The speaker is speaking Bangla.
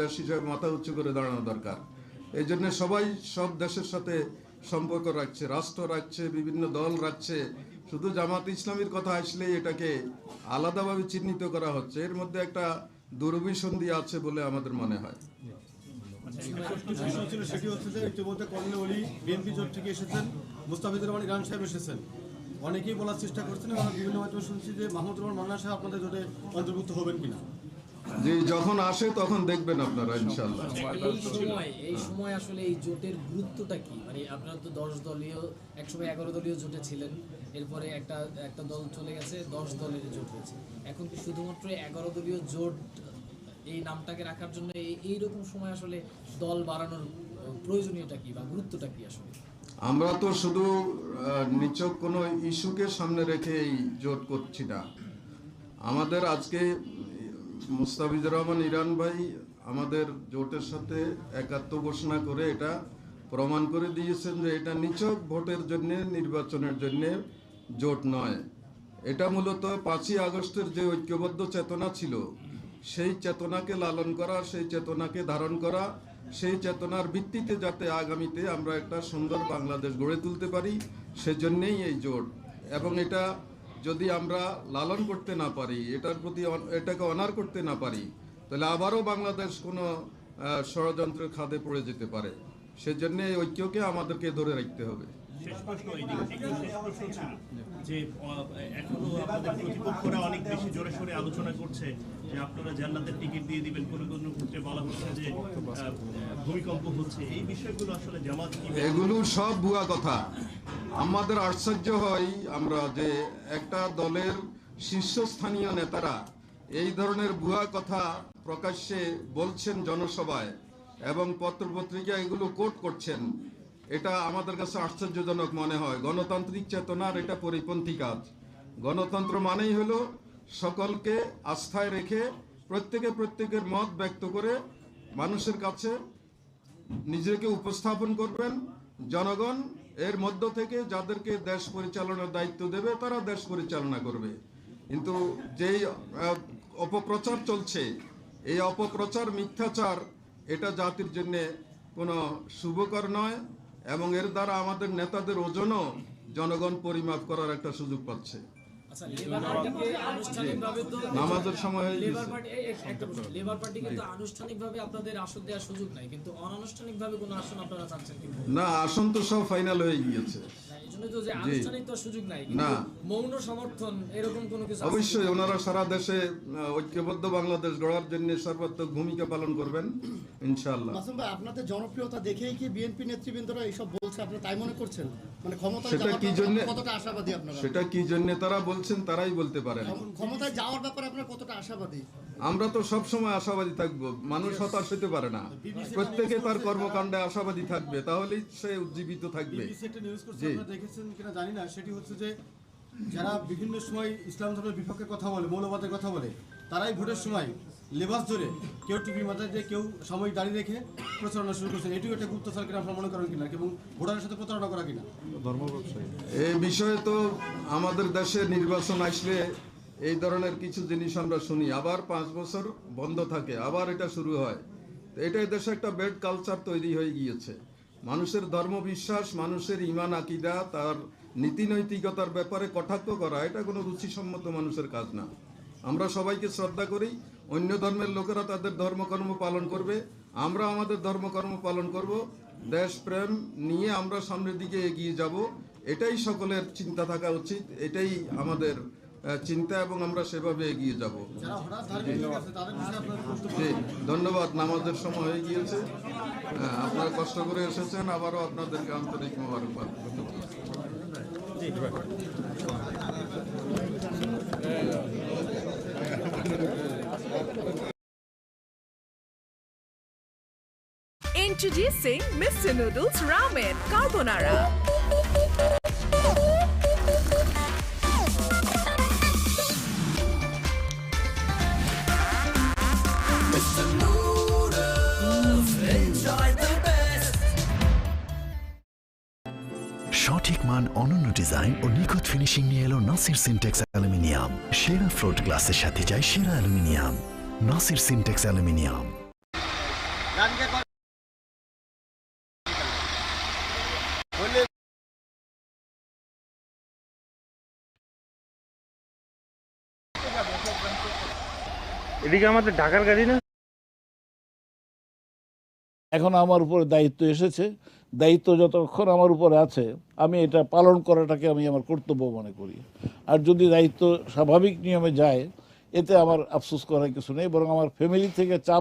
দেশ হিসেবে মাথা উঁচু করে দাঁড়ানো দরকার। এই জন্য সবাই সব দেশের সাথে সম্পর্ক রাখছে, রাষ্ট্র রাখছে, বিভিন্ন দল রাখছে। শুধু জামাত ইসলামীর কথা আসলেই এটাকে আলাদাভাবে চিহ্নিত করা হচ্ছে। এর মধ্যে একটা দুরভিসন্ধি আছে বলে আমাদের মনে হয়। অনেকেই বলার চেষ্টা করছেন এবং বিভিন্ন মাধ্যমে শুনছি যে মাহমুদুর রহমান মান্না সাহেব আপনাদের জোটে অন্তর্ভুক্ত হবেন কিনা। যে যখন আসে তখন দেখবেন আপনারা ইনশাল্লাহ এই সময় এই সময় আসলে এই জোটের গুরুত্বটা কি? মানে আপনারা তো দশ দলীয় একসময় এগারো দলীয় জোটে ছিলেন এরপরে একটা একটা দল চলে গেছে দশ দলের জোট হয়েছে। এখন কি শুধুমাত্র এগারো দলীয় জোট এই নামটাকে রাখার জন্য এই এইরকম সময় আসলে দল বাড়ানোর প্রয়োজনীয়তা কি বা গুরুত্বটা কি আসলে? আমরা তো শুধু নিছক কোনো ইস্যুকে সামনে রেখে এই জোট করছি না। আমাদের আজকে মুস্তাফিজুর রহমান, ইরান ভাই আমাদের জোটের সাথে একাত্ম ঘোষণা করে এটা প্রমাণ করে দিয়েছেন যে এটা নিছক ভোটের জন্য, নির্বাচনের জন্য জোট নয়। এটা মূলত পাঁচই আগস্টের যে ঐক্যবদ্ধ চেতনা ছিল, সেই চেতনাকে লালন করা, সেই চেতনাকে ধারণ করা, সেই চেতনার ভিত্তিতে যাতে আগামীতে আমরা একটা সুন্দর বাংলাদেশ গড়ে তুলতে পারি, সেজন্যেই এই জোট। এবং এটা যদি আমরা লালন করতে না পারি, এটার প্রতি এটাকে অনার করতে না পারি, তাহলে আবারও বাংলাদেশ কোনো ষড়যন্ত্রের খাদে পড়ে যেতে পারে। সেজন্যে ঐক্যকে আমাদেরকে ধরে রাখতে হবে। শেষ প্রশ্ন একটু শেষ প্রশ্ন ছিল যে এখনও আপনাদের প্রতিপক্ষরা অনেক বেশি জোরে আলোচনা করছে যে আপনারা জান্নাতের টিকিট দিয়ে দিবেন, কোনো কোনো ক্ষেত্রে বলা হচ্ছে যে ভূমিকম্প হচ্ছে। এই বিষয়গুলো আসলে জামাত এগুলো সব ভুয়া কথা। আমাদের আশ্চর্য হয় আমরা যে একটা দলের শীর্ষস্থানীয় নেতারা এই ধরনের ভুয়া কথা প্রকাশ্যে বলছেন জনসভায় এবং পত্রপত্রিকা এগুলো কোট করছেন। এটা আমাদের কাছে আশ্চর্যজনক মনে হয়। গণতান্ত্রিক চেতনার এটা পরিপন্থী কাজ। গণতন্ত্র মানেই হলো সকলকে আস্থায় রেখে প্রত্যেকে প্রত্যেকের মত ব্যক্ত করে মানুষের কাছে নিজেকে উপস্থাপন করবেন। জনগণ এর মধ্য থেকে যাদেরকে দেশ পরিচালনার দায়িত্ব দেবে, তারা দেশ পরিচালনা করবে। কিন্তু যেই অপপ্রচার চলছে, এই অপপ্রচার মিথ্যাচার এটা জাতির জন্যে কোনো শুভকর নয়। এবং এর দ্বারা আমাদের নেতাদের ওজনও জনগণ পরিমাপ করার একটা সুযোগ পাচ্ছে। আচ্ছা নামাজের সময় লেবার পার্টি কিন্তু আনুষ্ঠানিকভাবে আপনাদের আসন দেওয়ার সুযোগ নাই কিন্তু অনানুষ্ঠানিকভাবে কোনো আসন আপনারা চাচ্ছেন না আসন তো সব ফাইনাল হয়ে গিয়েছে। এই যে আনুষ্ঠানিক তো সুযোগ নাই না। মৌন সমর্থন এরকম কোনো কিছু অবশ্যই ওনারা সারা দেশে ঐক্যবদ্ধ বাংলাদেশ গড়ার জন্য সর্বাত্মক ভূমিকা পালন করবেন ইনশাআল্লাহ। মাসুম ভাই আপনাদের জনপ্রিয়তা দেখেই কি বিএনপি নেতৃবৃন্দরা এইসব বলছে? আপনারা তাই মনে করছেন? মানে ক্ষমতায় সেটা কি জন্যে- কতটা আশাবাদী আপনারা? সেটা কি জন্য তারা বলছেন তারাই বলতে পারেন। ক্ষমতায় যাওয়ার ব্যাপারে আপনারা কতটা আশাবাদী? আমরা তো সব সময় আশাবাদী থাকব মানুষ হতাশ হতে পারে না। প্রত্যেকে তার কর্মকাণ্ডে আশাবাদী থাকবে তাহলেই সে উজ্জীবিত থাকবে। করছে দেখেছেন কিনা জানি না সেটি হচ্ছে যে যারা বিভিন্ন সময় ইসলাম ধর্মের বিপক্ষে কথা বলে মৌলবাদের কথা বলে তারাই ভোটের সময় লেবাস ধরে কেউ টুপি মাথায় দিয়ে কেউ সাময়িক দাঁড়িয়ে রেখে প্রচারণা শুরু করছেন এটিও একটা গুপ্তচর কিনা আপনারা মনে করেন কিনা? এবং ভোটারের সাথে প্রতারণা করা কিনা? ধর্ম এই বিষয়ে তো আমাদের দেশে নির্বাচন আসলে এই ধরনের কিছু জিনিস আমরা শুনি। আবার পাঁচ বছর বন্ধ থাকে, আবার এটা শুরু হয়। তো এটাই দেশে একটা বেড কালচার তৈরি হয়ে গিয়েছে। মানুষের ধর্মবিশ্বাস মানুষের ইমান আকিদা, তার নীতি নৈতিকতার ব্যাপারে কটাক্ষ করা, এটা কোনো রুচিসম্মত মানুষের কাজ না। আমরা সবাইকে শ্রদ্ধা করি, অন্য ধর্মের লোকেরা তাদের ধর্মকর্ম পালন করবে, আমরা আমাদের ধর্মকর্ম পালন করব দেশপ্রেম নিয়ে আমরা সামনের দিকে এগিয়ে যাব, এটাই সকলের চিন্তা থাকা উচিত, এটাই আমাদের চিন্তা এবং আমরা সেভাবে এগিয়ে যাব ধন্যবাদ নামাজের সময় হয়ে গিয়েছে আপনারা কষ্ট করে এসেছেন আবারও আপনাদেরকে আন্তরিক মোবারকবাদ Introducing Mr. Noodles Ramen Carbonara. সঠিক মান অনন্য ডিজাইন ও নিখুঁত ফিনিশিং নিয়ে এলো নাসির সিনটেক্স অ্যালুমিনিয়াম। সেরা ফ্লোট গ্লাসের সাথে যায় সেরা অ্যালুমিনিয়াম। Nasir syntax aluminium. এদিকে আমাদের ঢাকার গাড়ি না? এখন আমার উপরে দায়িত্ব এসেছে। দায়িত্ব যতক্ষণ আমার উপরে আছে, আমি এটা পালন করাটাকে আমি আমার কর্তব্য মনে করি। আর যদি দায়িত্ব স্বাভাবিক নিয়মে যায়, এতে আমার আফসোস করার কিছু নেই, বরং আমার ফ্যামিলি থেকে চাপ